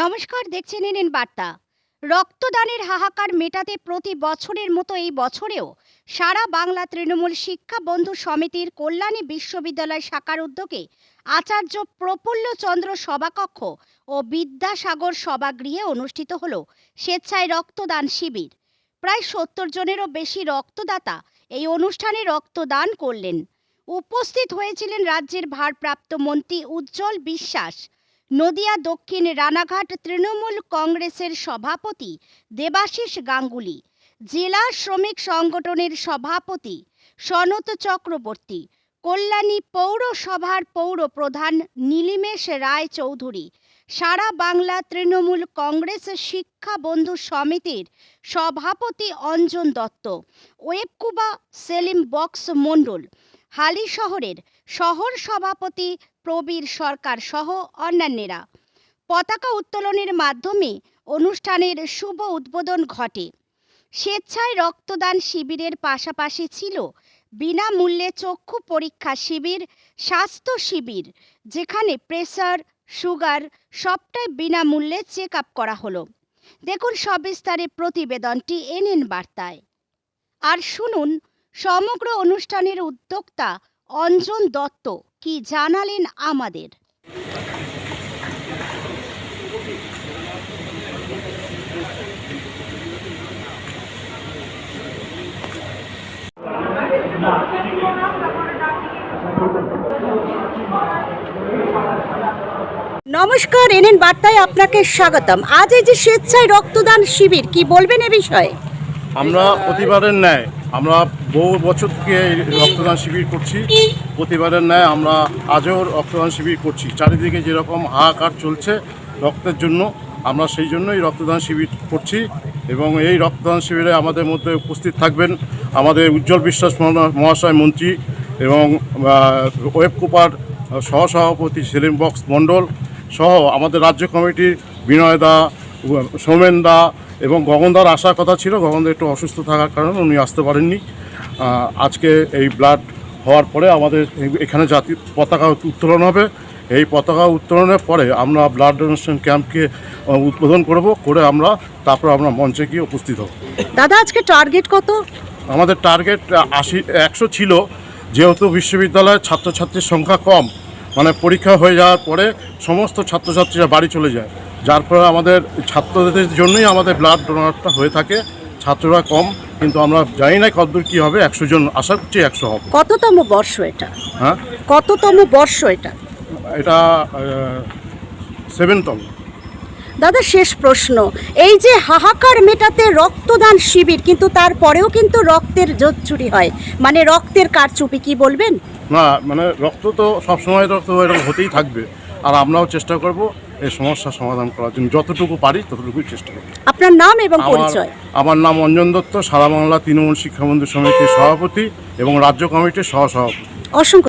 নমস্কার, দেখছেন এনএন বার্তা। রক্তদানের হাহাকার মেটাতে প্রতি বছরের মতো এই বছরেও সারা বাংলা তৃণমূল শিক্ষা বন্ধু সমিতির কল্যাণী বিশ্ববিদ্যালয় শাখার উদ্যোগে আচার্য প্রফুল্ল চন্দ্র সভাকক্ষ ও বিদ্যাসাগর সভাগৃহে অনুষ্ঠিত হল স্বেচ্ছায় রক্তদান শিবির। প্রায় সত্তর জনেরও বেশি রক্তদাতা এই অনুষ্ঠানে রক্তদান করলেন। উপস্থিত হয়েছিলেন রাজ্যের ভারপ্রাপ্ত মন্ত্রী উজ্জ্বল বিশ্বাস নদিয়া দক্ষিণ রানাঘাট তৃণমূল কংগ্রেসের সভাপতি দেবাশিস গাঙ্গুলি, জেলা শ্রমিক সংগঠনের সভাপতি সনত চক্রবর্তী, কল্যাণী পৌরসভার পৌর প্রধান নীলিমেশ রায় চৌধুরী সারা বাংলা তৃণমূল কংগ্রেস শিক্ষা বন্ধু সমিতির সভাপতি অঞ্জন দত্ত, ওয়েবকুবা সেলিম বক্স মণ্ডল হালি শহরের শহর সভাপতি প্রবীর সরকার সহ অন্যান্যরা। পতাকা উত্তোলনের মাধ্যমে অনুষ্ঠানের শুভ উদ্বোধন ঘটে। স্বেচ্ছায় রক্তদান শিবিরের পাশাপাশি ছিল বিনামূল্যে চক্ষু পরীক্ষা শিবির, স্বাস্থ্য শিবির, যেখানে প্রেসার, সুগার সবটাই বিনামূল্যে চেক আপ করা হলো। দেখুন সবিস্তারে প্রতিবেদনটি, এনএন বার্তায়। আর শুনুন সমগ্র অনুষ্ঠানের উদ্যোক্তা অঞ্জন দত্ত কি জানালেন আমাদের? নমস্কার, এনএন বার্তায় আপনাকে স্বাগতম। আজ এই যে স্বেচ্ছায় রক্তদান শিবির, কি বলবেন এ বিষয়ে? আমরা প্রতিবারের ন্যায় আমরা বহু বছর থেকে রক্তদান শিবির করছি। প্রতিবারের ন্যায় আমরা আজও রক্তদান শিবির করছি। চারিদিকে যেরকম হাহাকার চলছে রক্তের জন্য, আমরা সেই জন্যই রক্তদান শিবির করছি এবং এই রক্তদান শিবিরে আমাদের মধ্যে উপস্থিত থাকবেন আমাদের উজ্জ্বল বিশ্বাস মহাশয় মন্ত্রী এবং ওয়েব কুপার সহসভাপতি সেলিম বক্স মণ্ডল সহ আমাদের রাজ্য কমিটির বিনয় দা সৌমেন দা এবং গগনদার আসার কথা ছিল। গগনদা একটু অসুস্থ থাকার কারণে উনি আসতে পারেননি। আজকে এই ব্লাড হওয়ার পরে আমাদের এখানে জাতীয় পতাকা উত্তোলন হবে। এই পতাকা উত্তোলনের পরে আমরা ব্লাড ডোনেশন ক্যাম্পকে উদ্বোধন করব। করে আমরা তারপর আমরা মঞ্চে গিয়ে উপস্থিত হব। দাদা আজকে টার্গেট কত? আমাদের টার্গেট আশি একশো ছিল। যেহেতু বিশ্ববিদ্যালয়ের ছাত্রছাত্রীর সংখ্যা কম মানে পরীক্ষা হয়ে যাওয়ার পরে সমস্ত ছাত্রছাত্রীরা বাড়ি চলে যায়। যার ফলে আমাদের ছাত্রদের জন্যই আমাদের ব্লাড ডোনারটা হয়ে থাকে। ছাত্ররা কম কিন্তু আমরা জানি না কতদূর কী হবে একশো জন আশা করছি একশো হবে। কততম বর্ষ এটা? হ্যাঁ? কততম বর্ষ এটা? এটা সেভেনতম দাদা শেষ প্রশ্ন। এই যে হাহাকার মেটাতে রক্তদান শিবির কিন্তু তারপরেও কিন্তু রক্তের জোত চুরি হয়। মানে রক্তের কারচুপি কি বলবেন? না মানে রক্ত তো সবসময় রক্ত এরকম হতেই থাকবে। আর আমরাও চেষ্টা করব এই সমস্যার সমাধান করার জন্য যতটুকু পারি ততটুকুই চেষ্টা করি আপনার নাম এবং আমার পরিচয়? আমার নাম অঞ্জন দত্ত সারা বাংলা তৃণমূল শিক্ষাবন্ধু সমিতির সভাপতি এবং রাজ্য কমিটির সহসভাপতি। অসংখ্য